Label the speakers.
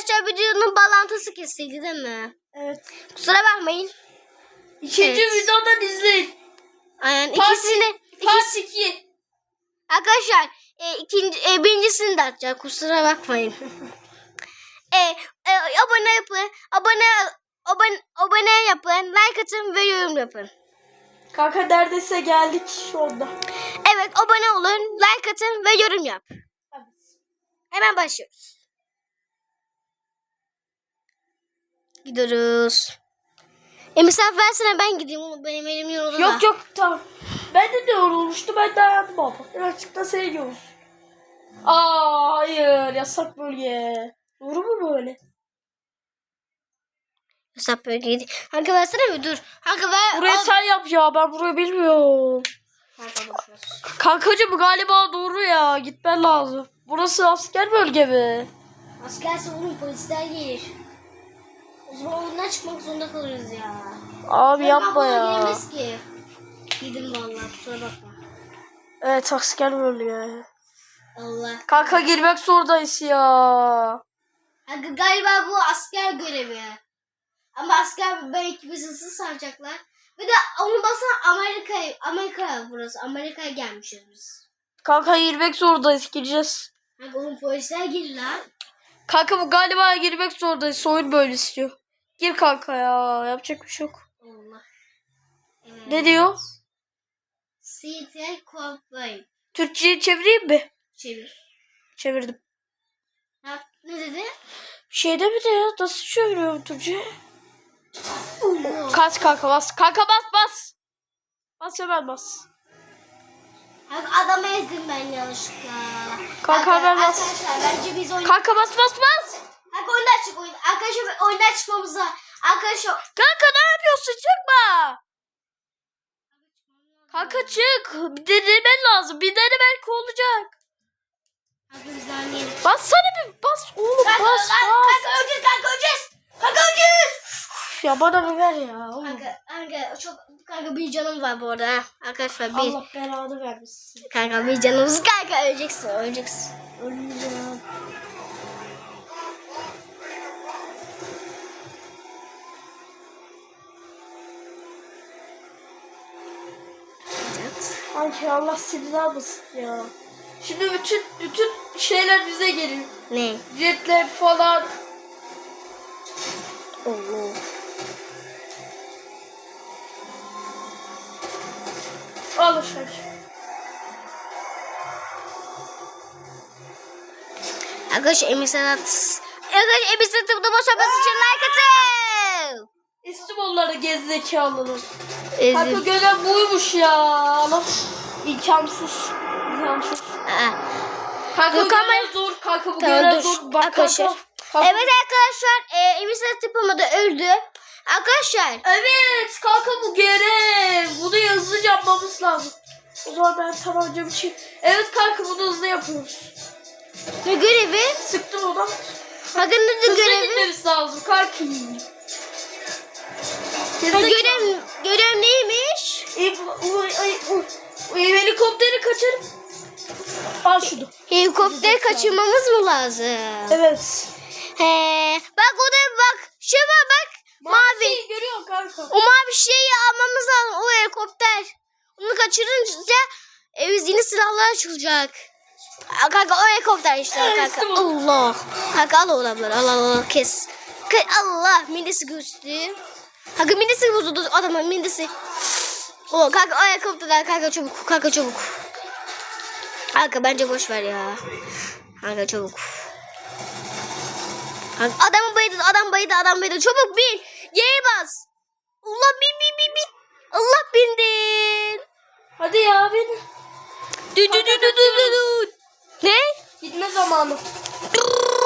Speaker 1: Arkadaşlar videonun bağlantısı kesildi değil mi?
Speaker 2: Evet.
Speaker 1: Kusura bakmayın.
Speaker 2: İkinci
Speaker 1: Evet.
Speaker 2: videodan izleyin.
Speaker 1: Aynen
Speaker 2: Part-
Speaker 1: ikisini
Speaker 2: Part 2.
Speaker 1: arkadaşlar e, ikinci e, birincisini de atacağım. Kusura bakmayın. e, e, abone yapın. Abone abone abone yapın. Like atın ve yorum yapın.
Speaker 2: Kanka neredeyse geldik şu anda.
Speaker 1: Evet abone olun. Like atın ve yorum yap. Hemen başlıyoruz. Gidiyoruz. E misafir versene ben gideyim. Oğlum Benim elim yoruldu da.
Speaker 2: Yok yok tamam. Ben de yorulmuştu. Ben dayandım ama. Birazcık da sen yiyorsun. Aa hayır yasak bölge. Doğru mu böyle?
Speaker 1: Hesap bölgeydi. Kanka versene bir dur. Kanka ver.
Speaker 2: Burayı
Speaker 1: al.
Speaker 2: sen yap ya ben burayı bilmiyorum. Kankacım galiba doğru ya gitmen lazım. Burası asker bölge mi?
Speaker 1: Askerse oğlum polisler gelir. O zaman çıkmak zorunda kalırız ya.
Speaker 2: Abi
Speaker 1: Ben
Speaker 2: yapma ya.
Speaker 1: giremeyiz ki. Gidin vallahi kusura bakma.
Speaker 2: Evet asker bölge.
Speaker 1: Allah.
Speaker 2: Kanka girmek zorundayız ya.
Speaker 1: Kanka galiba bu asker görevi. Ama asker belki bizi hızlı saracaklar. Bir de onu basan Amerika, Amerika burası. Amerika'ya gelmişiz biz.
Speaker 2: Kanka girmek zorundayız gireceğiz.
Speaker 1: Kanka oğlum polisler gelir lan.
Speaker 2: Kanka bu galiba girmek zorundayız. Soyun böyle istiyor. Gir kanka ya. Yapacak bir şey yok.
Speaker 1: Allah. Evet.
Speaker 2: Ne diyor?
Speaker 1: CT Cowboy.
Speaker 2: Türkçe'yi çevireyim mi?
Speaker 1: Çevir.
Speaker 2: Çevirdim.
Speaker 1: Ha, ne dedi?
Speaker 2: Bir şey demedi ya. Nasıl çeviriyorum Türkçe? Kaç kanka bas. Kanka bas bas. Bas hemen bas.
Speaker 1: Adamı ezdim ben yanlışlıkla.
Speaker 2: Kanka ben bas.
Speaker 1: Arkadaşlar bence biz oyun...
Speaker 2: Kanka bas bas bas.
Speaker 1: Kanka oyundan çık oyun. Arkadaşlar oyundan çıkmamız lazım. Arkadaşlar.
Speaker 2: Kanka ne yapıyorsun? Çıkma. Kanka çık. Bir denemen lazım. Bir dene belki olacak. Bassana bir bas oğlum
Speaker 1: Kanka,
Speaker 2: bas
Speaker 1: kanka,
Speaker 2: bas.
Speaker 1: kanka öleceğiz kanka öleceğiz. Kanka öleceğiz.
Speaker 2: Üf, Ya bana bir ver ya. oğlum.
Speaker 1: Kanka, kanka çok kanka bir canım var bu arada. ha. Arkadaşlar bir
Speaker 2: Allah belanı vermesin.
Speaker 1: kanka bir canımız kanka öleceksin öleceksin.
Speaker 2: Ölmeyeceğim. Sanki Allah seni almasın ya. Şimdi bütün bütün şeyler bize geliyor.
Speaker 1: Ne?
Speaker 2: Jetler falan.
Speaker 1: Allah.
Speaker 2: Al işte.
Speaker 1: Arkadaşlar Emir Sedat. Arkadaşlar Emir Sedat'ı da boşanması için like atın.
Speaker 2: İstibolları gezzekalının. Kanka gören buymuş ya. Allah. İmkansız. İmkansız.
Speaker 1: Aa.
Speaker 2: Kanka
Speaker 1: Yok ama-
Speaker 2: görev zor. Kanka bu
Speaker 1: Tamam,
Speaker 2: görev
Speaker 1: dur.
Speaker 2: zor. Bak
Speaker 1: Arkadaşlar.
Speaker 2: kanka. kanka.
Speaker 1: Evet arkadaşlar e, Emir Sedat yapamadı öldü. Arkadaşlar
Speaker 2: Evet kanka bu görev. Bunu hızlı yapmamız lazım. O zaman ben tabanca bir şey. Evet kanka bunu hızlı yapıyoruz.
Speaker 1: ne görevi?
Speaker 2: Sıktım ona.
Speaker 1: Bakın ne de
Speaker 2: Hızlı
Speaker 1: görevi?
Speaker 2: gitmemiz lazım kanka.
Speaker 1: Ha, görev, görev neymiş?
Speaker 2: Helikopteri kaçırıp al şunu.
Speaker 1: Helikopter kaçırmamız mı lazım?
Speaker 2: Evet.
Speaker 1: He. Bak o da bak. Şu var bak. Mavi.
Speaker 2: görüyor kanka.
Speaker 1: O mavi şeyi almamız lazım. O helikopter. Onu kaçırınca e, biz yeni silahlar açılacak. Kanka o helikopter işte
Speaker 2: Evet,
Speaker 1: kanka. Allah. Kanka al o adamları. Al al al kes. Ke- Allah midesi göçtü. Kanka midesi bozuldu adamın midesi. O kanka helikopterler kanka çabuk. Kanka çabuk. Kanka bence boş ver ya. Kanka çabuk. Kanka adamı bayıldı adam bayıldı adam bayıldı. Çabuk bin. Y'ye bas. Allah bin bin bin bin. Allah bindin.
Speaker 2: Hadi ya beni.
Speaker 1: Dü dü dü dü dü dü. Ne?
Speaker 2: Gitme zamanı.
Speaker 1: Dırrrr.